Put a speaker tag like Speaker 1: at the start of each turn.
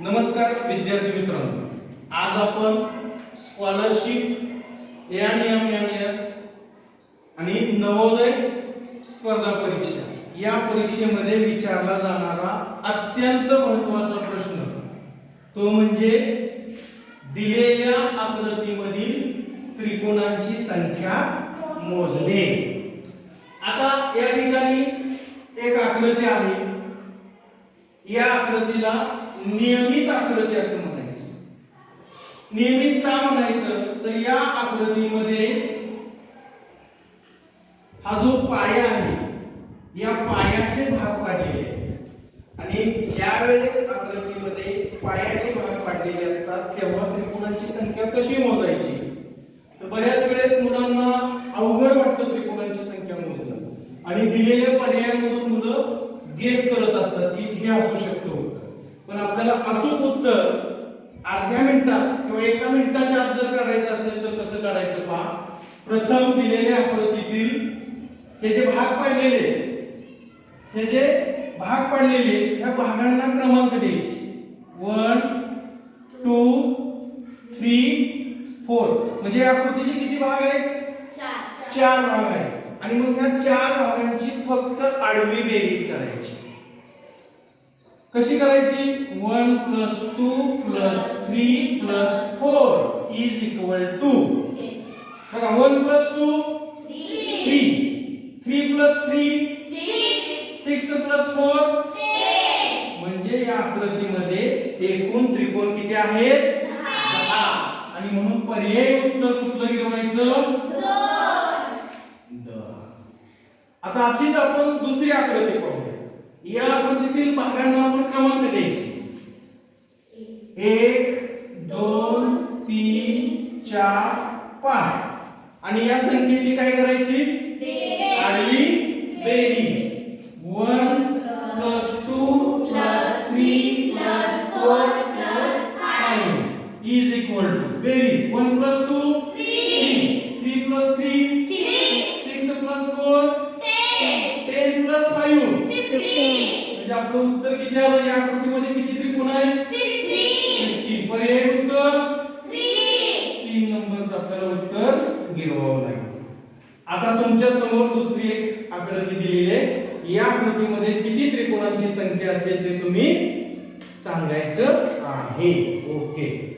Speaker 1: नमस्कार विद्यार्थी मित्रांनो. आज आपण स्कॉलरशिप ए आणि एम एम एस आणि नवोदय स्पर्धा परीक्षा या परीक्षेमध्ये विचारला जाणारा अत्यंत महत्त्वाचा प्रश्न तो म्हणजे दिलेल्या आकृतीमधील त्रिकोणांची संख्या मोजणे. आता या ठिकाणी एक आकृती आहे. या आकृतीला नियमित आकृती असं म्हणायचं. नियमित का म्हणायचं? तर या आकृतीमध्ये हा जो पाया आहे या पायाचे भाग पाडलेले आहेत. आणि ज्या वेळेस आकृतीमध्ये पायाचे भाग पाडलेले असतात तेव्हा त्रिकोणांची संख्या कशी मोजायची? तर बऱ्याच वेळेस मुलांना अवघड वाटतं त्रिकोणांची संख्या मोजणं. आणि दिलेल्या पर्यायांमधून मुलं गेस करत असतात की हे असू शकतो. पण आपल्याला अचूक उत्तर अर्ध्या मिनिटात किंवा एका मिनिटाच्या आत जर काढायचं असेल तर कसं काढायचं पहा? प्रथम दिलेल्या आकृतीतील हे जे भाग पाडलेले हे जे भाग पाडलेले ह्या भागांना क्रमांक द्यायचे. वन टू थ्री फोर म्हणजे या आकृतीचे किती भाग आहेत? चार भाग आहेत. आणि मग ह्या चार भागांची फक्त आडवी बेरीज करायची. कशी करायची? One plus two plus three plus four is equal to. बघा one plus two three. Three plus three six plus four. म्हणजे या आकृतीमध्ये एकूण त्रिकोण किती आहेत? दहा. आणि म्हणून पर्यायी उत्तर कुठलं गिरवायचं आता अशीच आपण दुसरी आकृती पाहूया. या आकृतीतील भागांना एक दोन तीन चार पाच. आणि या संख्येची काय करायची? आडवी बेरीज. One plus two plus three plus four plus five. Is equal to बेरीज. One plus two? Three plus three? Six plus four? Ten plus five. म्हणजे आपलं उत्तर किती आलं? या आकृतीमध्ये किती त्रिकोण आहेत? तीन पर्याय उत्तर तीन नंबरचं आपल्याला उत्तर गिरवावं लागेल. आता तुमच्यासमोर दुसरी एक आकृती दिलेली आहे. या आकृतीमध्ये किती त्रिकोणांची संख्या असेल ते तुम्ही सांगायचं आहे. ओके.